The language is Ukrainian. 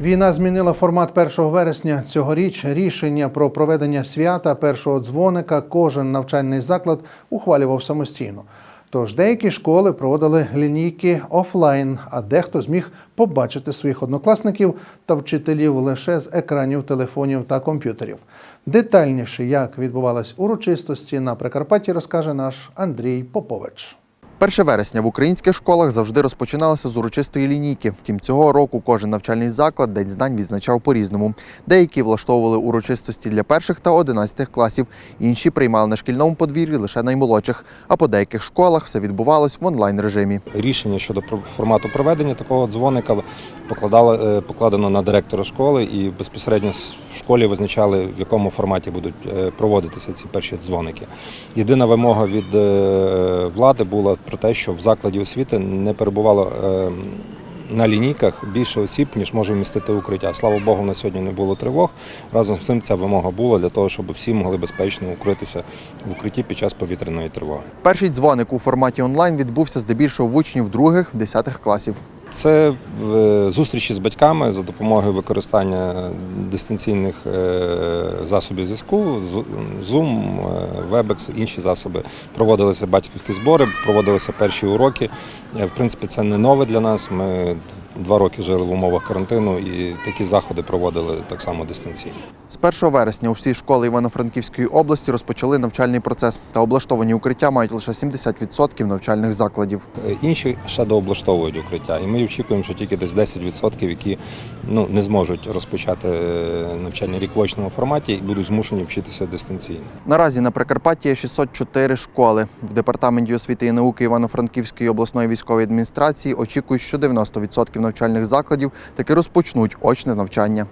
Війна змінила формат 1 вересня цьогоріч. Рішення про проведення свята першого дзвоника кожен навчальний заклад ухвалював самостійно. Тож деякі школи проводили лінійки офлайн, а дехто зміг побачити своїх однокласників та вчителів лише з екранів телефонів та комп'ютерів. Детальніше, як відбувались урочистості на Прикарпатті, розкаже наш Андрій Попович. 1 вересня в українських школах завжди розпочиналося з урочистої лінійки. Втім, цього року кожен навчальний заклад День знань відзначав по-різному. Деякі влаштовували урочистості для перших та одинадцятих класів, інші приймали на шкільному подвір'ї лише наймолодших. А по деяких школах все відбувалось в онлайн режимі. Рішення щодо формату проведення такого дзвоника покладало, е, покладено на директора школи і безпосередньо в школі визначали, в якому форматі будуть е, проводитися ці перші дзвоники. Єдина вимога від е, влади була про те, що в закладі освіти не перебувало е, на лінійках більше осіб, ніж може вмістити укриття. Слава Богу, на сьогодні не було тривог. Разом з цим ця вимога була для того, щоб всі могли безпечно укритися в укритті під час повітряної тривоги. Перший дзвоник у форматі онлайн відбувся здебільшого в учнів других, десятих класів. Це в- зустрічі з батьками за допомогою використання дистанційних е, засобів зв'язку, Zoom, е, Webex, інші засоби. Проводилися батьківські збори, проводилися перші уроки. Е, В принципі, це не нове для нас. Ми два роки жили в умовах карантину і такі заходи проводили так само дистанційно. З 1 вересня усі школи Івано-Франківської області розпочали навчальний процес та облаштовані укриття мають лише 70% навчальних закладів. Е, Інші ще дооблаштовують укриття, і ми очікуємо, що тільки десь 10%, які ну, не зможуть розпочати е, навчальний рік в очному форматі і будуть змушені вчитися дистанційно. Наразі на Прикарпатті є 604 школи. В департаменті освіти і науки Івано-Франківської обласної військової адміністрації очікують, що 90% навчальних закладів таки розпочнуть очне навчання.